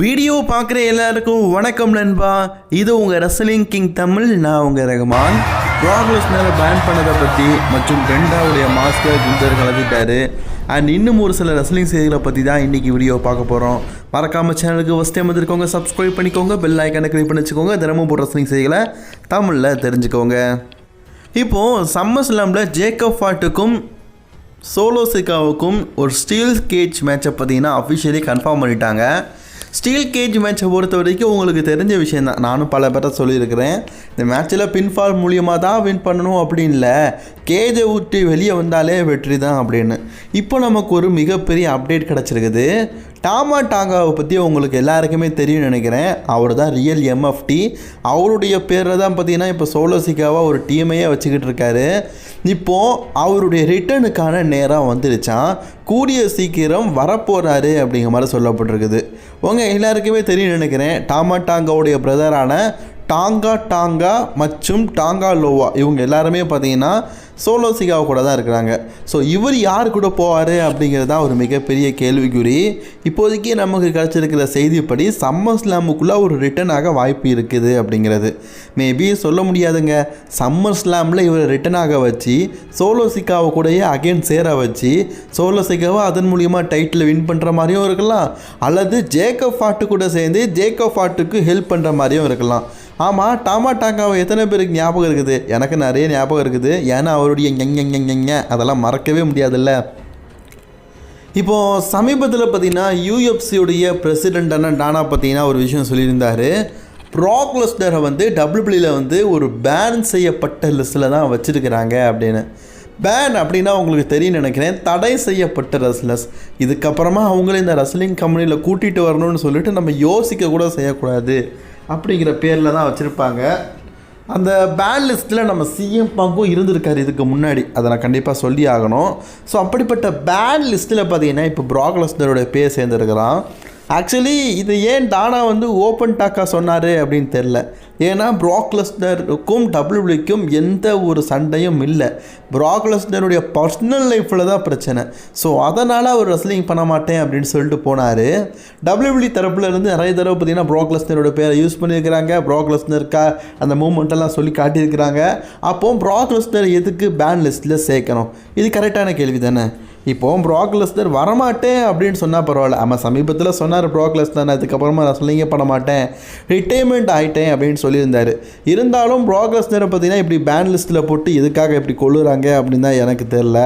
Video பார்க்குற எல்லாருக்கும் வணக்கம் நண்பா. இது உங்கள் ரசலிங் கிங் தமிழ் நான் உங்கள் ரகுமான். மேலே பேன் பண்ணதை பற்றி மற்றும் ரெண்டாவுடைய மாஸ்டர் குந்தர் கலந்துட்டாரு. அண்ட் இன்னும் ஒரு சில ரசலிங் செய்திகளை பற்றி தான் இன்றைக்கி வீடியோ பார்க்க போகிறோம் மறக்காம சேனலுக்கு ஃபஸ்ட் டைம் வந்துருக்கோங்க சப்ஸ்கிரைப் பண்ணிக்கோங்க பெல் ஐக்கானை கிளிக் பண்ணி வச்சுக்கோங்க தினமும் போடுற ரசலிங் செய்திகளை தமிழில் தெரிஞ்சுக்கோங்க. இப்போது சம்மர் ஸ்லாமில் ஜேக்கப் ஃபாட்டுக்கும் சோலோ சிக்காவுக்கும் ஒரு ஸ்டீல் கேஜ் மேட்சை பார்த்தீங்கன்னா அஃபிஷியலி கன்ஃபார்ம் பண்ணிட்டாங்க. ஸ்டீல் கேஜ் மேட்சை பொறுத்த வரைக்கும் உங்களுக்கு தெரிஞ்ச விஷயம் தான். நானும் பல பேரை சொல்லியிருக்கிறேன். இந்த மேட்ச்சில் பின்ஃபால் மூலியமாக தான் வின் பண்ணணும் அப்படின்னு இல்லை. கேஜை விட்டு வெளியே வந்தாலே வெற்றி தான் அப்படின்னு. இப்போ நமக்கு ஒரு மிகப்பெரிய அப்டேட் கிடச்சிருக்குது. டாமா டாங்காவை பற்றி உங்களுக்கு எல்லாருக்குமே தெரியும் நினைக்கிறேன். அவர் தான் ரியல் எம்எஃப்டி அவருடைய பேரில் தான் பார்த்தீங்கன்னா இப்போ சோலோசிக்காவாக ஒரு டீமையே வச்சுக்கிட்டு இருக்காரு. இப்போது அவருடைய ரிட்டர்னுக்கான நேரம் வந்துருச்சான் கூடிய சீக்கிரம் வரப்போகிறாரு அப்படிங்கிற மாதிரி சொல்லப்பட்டிருக்குது. உங்கள் எல்லாருக்குமே தெரியும் நினைக்கிறேன். டாமா டாங்காவுடைய பிரதரான டாங்கா டாங்கா மற்றும் டாங்கா லோவா. இவங்க எல்லாருமே பார்த்தீங்கன்னா சோலோ சிகாவை கூட தான் இருக்கிறாங்க. ஸோ இவர் யார் கூட போவார் அப்படிங்கிறது தான் ஒரு மிகப்பெரிய கேள்விக்குறி. இப்போதைக்கு நமக்கு கிடச்சிருக்கிற செய்திப்படி சம்மர் ஸ்லாமுக்குள்ளே ஒரு ரிட்டனாக வாய்ப்பு இருக்குது அப்படிங்கிறது. மேபி சொல்ல முடியாதுங்க. சம்மர் ஸ்லாமில் இவரை ரிட்டனாக வச்சு சோலோ சிக்காவை கூடயே அகைன் சேர வச்சு சோலோ சிக்காவை அதன் மூலியமாக டைட்டில் வின் பண்ணுற மாதிரியும் இருக்கலாம். அல்லது ஜேக்கப் ஃபாட்டு கூட சேர்ந்து ஜேக்கப் ஃபாட்டுக்கு ஹெல்ப் பண்ணுற மாதிரியும் இருக்கலாம். ஆமாம் டாமா டாங்காவை எத்தனை பேருக்கு ஞாபகம் இருக்குது? எனக்கு நிறைய ஞாபகம் இருக்குது. ஏன்னா அவருடைய ஞங்க அதெல்லாம் மறக்கவே முடியாதுல்ல? இப்போது சமீபத்தில் பார்த்தீங்கன்னா யூஎஃப்சியுடைய பிரசிடெண்ட்டான டானா பார்த்தீங்கன்னா ஒரு விஷயம் சொல்லியிருந்தார். ப்ராக்லஸ்டரை வந்து டபிள்யூபிளியில் வந்து ஒரு பேன் செய்யப்பட்ட லிஸ்ட்டில் தான் வச்சுருக்கிறாங்க அப்படின்னு. பேன் அப்படின்னா உங்களுக்கு தெரியும் நினைக்கிறேன். தடை செய்யப்பட்ட ரெஸ்லர்ஸ் இதுக்கப்புறமா அவங்கள இந்த ரெஸ்லிங் கம்பெனியில் கூட்டிகிட்டு வரணும்னு சொல்லிட்டு நம்ம யோசிக்க கூட செய்யக்கூடாது அப்படிங்கிற பேரில் தான் வச்சுருப்பாங்க. அந்த பேன் லிஸ்ட்டில் நம்ம சிஎம் பங்கும் இருந்திருக்காரு இதுக்கு முன்னாடி. அதை நான் கண்டிப்பாக சொல்லி ஆகணும் ஸோ அப்படிப்பட்ட பேன் லிஸ்ட்டில் பார்த்தீங்கன்னா இப்போ ப்ராக்லஸ்னருடைய பேர் சேர்ந்துருக்கிறான். ஆக்சுவலி இது ஏன் டானா வந்து ஓப்பன் டாக்காக சொன்னார் அப்படின்னு தெரில ஏன்னா ப்ராக்லஸ்னருக்கும் டபிள்யூபிள்யூக்கும் எந்த ஒரு சண்டையும் இல்லை. ப்ராக்லஸ்னருடைய பர்சனல் லைஃப்பில் தான் பிரச்சனை. ஸோ அதனால் அவர் ரெஸ்லிங் பண்ண மாட்டேன் அப்படின்னு சொல்லிட்டு போனார். டபிள்யூபிள்யூ தரப்புலேருந்து நிறைய தடவை பார்த்திங்கன்னா ப்ராக்லஸ்னரோட பேரை யூஸ் பண்ணியிருக்கிறாங்க. ப்ராக்லஸ்னருக்கா அந்த மூமெண்ட்டெல்லாம் சொல்லி காட்டியிருக்கிறாங்க. அப்போது ப்ராக்லஸ்னர் எதுக்கு பேன் லிஸ்ட்டில் சேர்க்கணும்? இது கரெக்டான கேள்வி தானே இப்போ ப்ராக் லெஸ்னர் வரமாட்டேன் அப்படின்னு சொன்னால் பரவாயில்ல. ஆமாம் சமீபத்தில் சொன்னார் ப்ராக் லெஸ்னர் அதுக்கப்புறமா நான் சொல்லிங்க பண்ண மாட்டேன். ரிட்டைர்மெண்ட் ஆகிட்டேன் அப்படின்னு சொல்லியிருந்தார். இருந்தாலும் ப்ராக் லெஸ்னரை பார்த்தீங்கன்னா இப்படி பேன் லிஸ்ட்டில் போட்டு எதுக்காக இப்படி கொள்ளுறாங்க அப்படின்னு தான் எனக்கு தெரில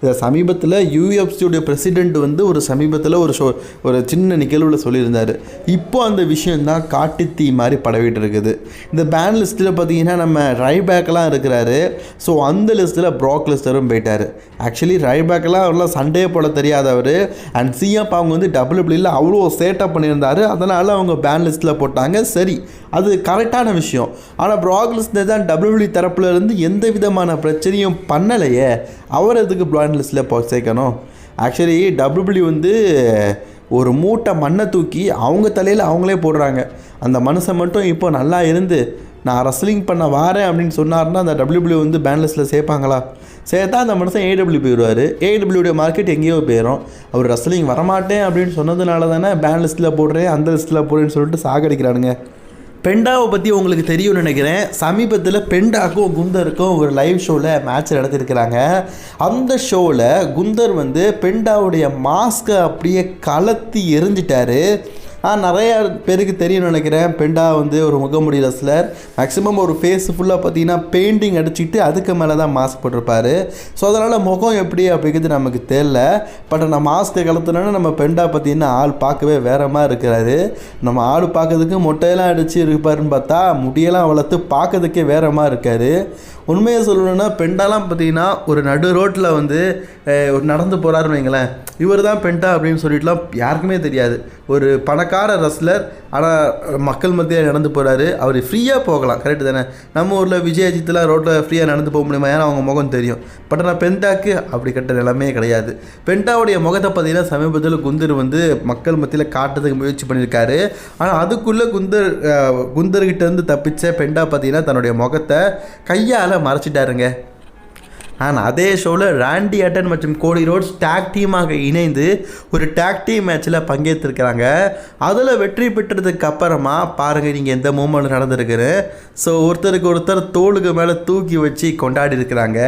இதை சமீபத்தில் யூஎஃப்சியுடைய பிரசிடெண்ட் வந்து ஒரு சமீபத்தில் ஒரு ஷோ ஒரு சின்ன நிகழ்வில் சொல்லியிருந்தார். இப்போ அந்த விஷயந்தான் காட்டுத்தீ மாதிரி படவிட்டு இருக்குது இந்த பேன் லிஸ்ட்டில் பார்த்தீங்கன்னா நம்ம ரைபேக்கெலாம் இருக்கிறாரு. ஸோ அந்த லிஸ்ட்டில் ப்ராக் லிஸ்டரும் போயிட்டார். ஆக்சுவலி ரைபேக்கெலாம் அவரெலாம் சண்டே போட தெரியாதவர். அண்ட் சிஎப் அவங்க வந்து டபிள்யூபிள்யூவில் அவ்வளோ சேட்டப் பண்ணியிருந்தார். அதனால் அவங்க பேன் லிஸ்ட்டில் போட்டாங்க. சரி அது கரெக்டான விஷயம். ஆனால் ப்ராக் லிஸ்டர் தான் டபிள்யூபிள்யூ தரப்புலேருந்து எந்த விதமான பிரச்சனையும் பண்ணலையே. அவர் அதுக்கு லிஸ்ட்டில் போக சேர்க்கணும் ஆக்சுவலி டபிள்யூபிள்யூ வந்து ஒரு மூட்டை மண்ணை தூக்கி அவங்க தலையில் அவங்களே போடுறாங்க. அந்த மனுஷன் மட்டும் இப்போ நல்லா இருந்து நான் ரெஸ்லிங் பண்ண வாரேன் அப்படின்னு சொன்னார்னா அந்த டபிள்யூபிள்யூ வந்து பேன் சேர்ப்பாங்களா சேர்த்தா அந்த மனுஷன் ஏடபிள்யூ போயிடுவார் ஏடபிள்யூடைய மார்க்கெட் எங்கேயோ போயிடும் அவர் ரெஸ்லிங் வரமாட்டேன் அப்படின்னு சொன்னதுனால தானே பேன் லிஸ்ட்டில் போடுறேன் அந்த லிஸ்ட்டில் போடுறேன்னு சொல்லிட்டு சாகடிக்கிறானுங்க. பெண்டாவை பற்றி உங்களுக்கு தெரியும்னு நினைக்கிறேன். சமீபத்தில் பெண்டாக்கும் குந்தருக்கும் ஒரு லைவ் ஷோவில் மேட்ச் நடத்திருக்கிறாங்க. அந்த ஷோவில் குந்தர் வந்து பெண்டாவுடைய மாஸ்க்கை அப்படியே கலத்தி எரிஞ்சிட்டாரு நிறைய பேருக்கு தெரியும்னு நினைக்கிறேன். பெண்டா வந்து ஒரு முகமுடி ரஸ்லர் மேக்ஸிமம் ஒரு ஃபேஸ் ஃபுல்லாக பார்த்தீங்கன்னா பெயிண்டிங் அடிச்சுட்டு அதுக்கு மேலே தான் மாஸ்க் போட்டிருப்பாரு. ஸோ அதனால் முகம் எப்படி அப்படிங்கிறது நமக்கு தெரில பட் நம்ம மாஸ்க்கை கலத்துனோன்னா நம்ம பெண்டா பார்த்தீங்கன்னா ஆள் பார்க்கவே வேற மாதிரி இருக்கிறாரு. நம்ம ஆள் பார்க்கறதுக்கு மொட்டையெல்லாம் அடித்து இருப்பாருன்னு பார்த்தா முடியெல்லாம் வளர்த்து பார்க்கறதுக்கே வேற மாதிரி இருக்காரு. உண்மையை சொல்லணும்னா பெண்டாலாம் பார்த்தீங்கன்னா ஒரு நடு ரோட்டில் வந்து ஒரு நடந்து போகிறாருன்னு வைங்களேன். இவர் தான் பெண்டா அப்படின்னு சொல்லிட்டுலாம் யாருக்குமே தெரியாது. ஒரு பணக்கார ரஸ்லர் ஆனால் மக்கள் மத்தியில் நடந்து போகிறாரு அவர் ஃப்ரீயாக போகலாம் கரெக்டு தானே? நம்ம ஊரில் விஜய் அஜித்லாம் ரோட்டில் ஃப்ரீயாக நடந்து போக முடியுமா? ஏன்னா அவங்க முகம் தெரியும். பட் ஆனால் பெண்டாக்கு அப்படி கட்ட நிலைமையே கிடையாது. பெண்டாவுடைய முகத்தை பார்த்தீங்கன்னா சமீபத்தில் குந்தர் வந்து மக்கள் மத்தியில் காட்டுறதுக்கு முயற்சி பண்ணியிருக்காரு. ஆனால் அதுக்குள்ளே குந்தர் அஹ், குந்தர்கிட்ட இருந்து தப்பிச்ச பெண்டா பார்த்தீங்கன்னா தன்னுடைய முகத்தை கையால் மறைச்சிட்டாருங்க. ஆனால் அதே ஷோவில் ராண்டி அட்டன் மற்றும் கோடி ரோட்ஸ் டேக் டீமாக இணைந்து ஒரு டேக் டீம் மேட்ச்சில் பங்கேற்றிருக்கிறாங்க. அதில் வெற்றி பெற்றதுக்கு அப்புறமா பாருங்கள் நீங்கள் எந்த மூமெண்ட் நடந்திருக்குன்னு. ஸோ ஒருத்தருக்கு ஒருத்தர் தோளுக்கு மேலே தூக்கி வச்சு கொண்டாடி இருக்கிறாங்க.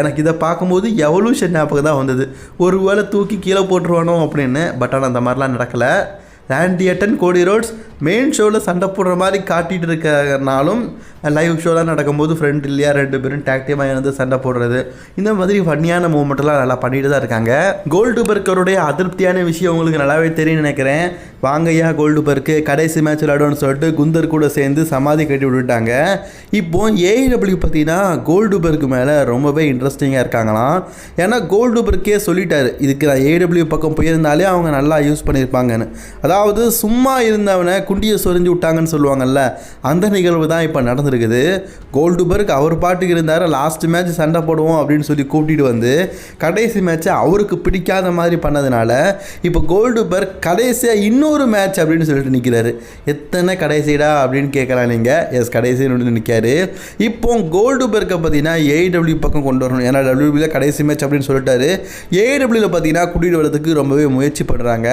எனக்கு இதை பார்க்கும்போது எவல்யூஷன் ஞாபகம் தான் வந்தது. ஒரு வேளை தூக்கி கீழே போட்டுருவானோ அப்படின்னு. பட் ஆனால் அந்த மாதிரிலாம் நடக்கலை. Randy Orton Cody Rhodes main ஷோவில் சண்டை போடுற மாதிரி காட்டிகிட்டு இருக்கிறனாலும் லைவ் ஷோலாம் நடக்கும்போது ஃப்ரெண்ட் இல்லையா ரெண்டு பேரும் டாக்டிவாக இருந்து சண்டை போடுறது இந்த மாதிரி ஃபன்னியான மூமெண்ட்லாம் நல்லா பண்ணிட்டு தான் இருக்காங்க. கோல்டு பர்க்கருடைய அதிருப்தியான விஷயம் உங்களுக்கு நல்லாவே தெரியும் நினைக்கிறேன். வாங்கய்யா கோல்டு பர்க்கு கடைசி மேட்ச் விளையாடும்னு சொல்லிட்டு குந்தர் கூட சேர்ந்து சமாதி கட்டி விட்டுட்டாங்க. இப்போ ஏஐடபிள்யூ பார்த்தீங்கன்னா கோல்டு பர்க்கு மேலே ரொம்பவே இன்ட்ரெஸ்டிங்காக இருக்காங்களாம். ஏன்னா கோல்டு பர்க்கே சொல்லிட்டாரு இதுக்கு நான் ஏடபிள்யூ பக்கம் போயிருந்தாலே அவங்க நல்லா யூஸ் பண்ணியிருப்பாங்கன்னு. அதாவது அதாவது சும்மா இருந்தவனை குண்டியை சொரிஞ்சு விட்டாங்கன்னு சொல்லுவாங்கல்ல அந்த நிகழ்வு தான் இப்போ நடந்திருக்குது. கோல்டுபர்க் அவர் பாட்டுக்கு இருந்தார் லாஸ்ட் மேட்ச் சண்டை போடுவோம் அப்படின்னு சொல்லி கூட்டிகிட்டு வந்து கடைசி மேட்ச்சை அவருக்கு பிடிக்காத மாதிரி பண்ணதுனால இப்போ கோல்டுபர்க் கடைசியாக இன்னொரு மேட்ச் அப்படின்னு சொல்லிட்டு நிற்கிறாரு எத்தனை கடைசிடா? அப்படின்னு கேட்கலாம் நீங்கள் எஸ் கடைசின்னு நிற்காரு இப்போ கோல்டுபர்க்கை பார்த்தீங்கன்னா ஏடபிள்யூ பக்கம் கொண்டு வரணும். ஏன்னா டபிள்யூபியில் கடைசி மேட்ச் அப்படின்னு சொல்லிட்டாரு. ஏடபிள்யூவில் பார்த்தீங்கன்னா கூட்டிகிட்டு வரதுக்கு ரொம்பவே முயற்சி பண்ணுறாங்க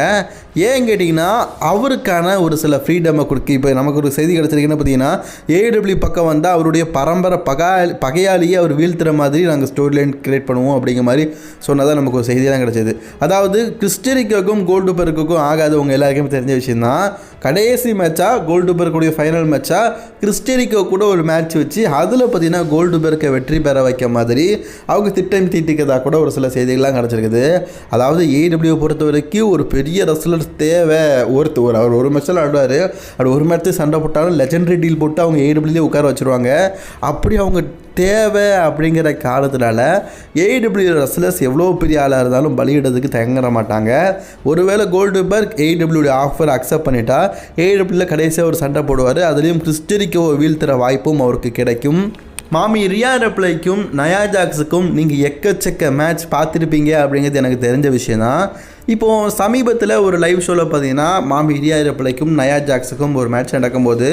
ஏன் கேட்டிங்கன்னா அவருக்கான ஒரு சில ஃப்ரீடமை கொடுக்கு இப்போ நமக்கு ஒரு செய்தி கிடச்சிருக்குன்னு பார்த்தீங்கன்னா ஏடபிள்யூ பக்கம் வந்தால் அவருடைய பரம்பரை பகா பகையாலேயே அவர் வீழ்த்துற மாதிரி நாங்கள் ஸ்டோரி லைன் கிரியேட் பண்ணுவோம் அப்படிங்கிற மாதிரி சொன்னதான் நமக்கு ஒரு செய்தியெல்லாம் கிடச்சிது. அதாவது கிறிஸ்டரிக்கோக்கும் கோல்டு பர்க்குக்கும் ஆகாதவங்க எல்லாருக்குமே தெரிஞ்ச விஷயம் தான் கடைசி மேட்சாக கோல்டு பெருக்குடைய ஃபைனல் மேட்சாக கிறிஸ்டரிக்கோ கூட ஒரு மேட்ச் வச்சு அதில் பார்த்தீங்கன்னா கோல்டு பெருக்கை வெற்றி பெற வைக்க மாதிரி அவங்க திட்டம் தீட்டிக்கிறதா கூட ஒரு சில செய்திகள்லாம் கிடச்சிருக்குது. அதாவது ஏடபிள்யூ பொறுத்த வரைக்கும் ஒரு பெரிய ரெஸ்லர் தேவை. ஒருத்தர் ஒரு அவர் ஒரு மேட்ச்சில் ஆடுவார் அப்படி ஒரு மேட்ச்சு சண்டை போட்டாலும் லெஜண்டரி டீல் போட்டு அவங்க ஏடபிள்யூலேயே உட்கார வச்சுருவாங்க. அப்படி அவங்க தேவை அப்படிங்கிற காரணத்தினால ஏடபிள்யூ ரெஸ்லர்ஸ் எவ்வளோ பெரிய ஆளாக இருந்தாலும் பலியிடுறதுக்கு தயங்கிற மாட்டாங்க. ஒருவேளை கோல்டு பர்க் ஏடபிள்யூடைய ஆஃபர் அக்செப்ட் பண்ணிட்டா ஏடபிள்யூவில் கடைசியாக ஒரு சண்டை போடுவார். அதுலேயும் கிறிஸ்டரிக்கோ வீழ்த்துற வாய்ப்பும் அவருக்கு கிடைக்கும். மாமி ரியா ரெப்ளைக்கும் நயா ஜாக்ஸுக்கும் நீங்கள் எக்கச்சக்க மேட்ச் பார்த்துருப்பீங்க அப்படிங்கிறது எனக்கு தெரிஞ்ச விஷயந்தான் இப்போது சமீபத்தில் ஒரு லைவ் ஷோவில் பார்த்தீங்கன்னா மாமி ரியா ரெப்ளைக்கும் நயா ஜாக்ஸுக்கும் ஒரு மேட்ச் நடக்கும்போது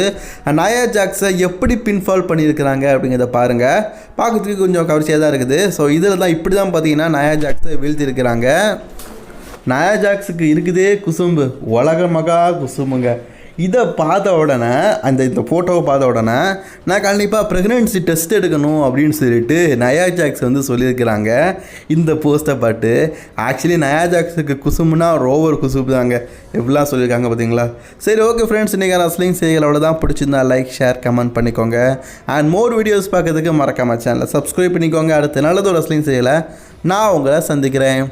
நயா ஜாக்ஸை எப்படி பின்ஃபால் பண்ணியிருக்கிறாங்க அப்படிங்கிறத பாருங்கள் பார்க்கறதுக்கு கொஞ்சம் கவர்ச்சியாக தான் இருக்குது. ஸோ இதில் தான் இப்படி தான் பார்த்தீங்கன்னா நயா ஜாக்ஸை வீழ்த்திருக்கிறாங்க நயா ஜாக்ஸுக்கு இருக்குதே குசும்பு. உலக மகா குசும்புங்க. இதை பார்த்த உடனே அந்த இந்த ஃபோட்டோவை பார்த்த உடனே நான் கண்டிப்பாக ப்ரெக்னென்சி டெஸ்ட் எடுக்கணும் அப்படின்னு சொல்லிட்டு நயா ஜாக்ஸ் வந்து சொல்லியிருக்கிறாங்க. இந்த போஸ்ட்டை பாட்டு ஆக்சுவலி நயா ஜாக்ஸுக்கு குசும்புனா ரோவர் குசுப்பு தாங்க. எவ்வளோ சொல்லியிருக்காங்க பார்த்தீங்களா? சரி ஓகே ஃப்ரெண்ட்ஸ் இன்றைக்கி ரஸ்லிங் செய்கள் அவ்வளோதான் பிடிச்சிருந்தா லைக் ஷேர் கமெண்ட் பண்ணிக்கோங்க. அண்ட் மோர் வீடியோஸ் பார்க்கறதுக்கு மறக்காம சேனலை சப்ஸ்கிரைப் பண்ணிக்கோங்க. அடுத்த நல்லதோ ரஸ்லிங் செய்யலை நான் உங்களை சந்திக்கிறேன்.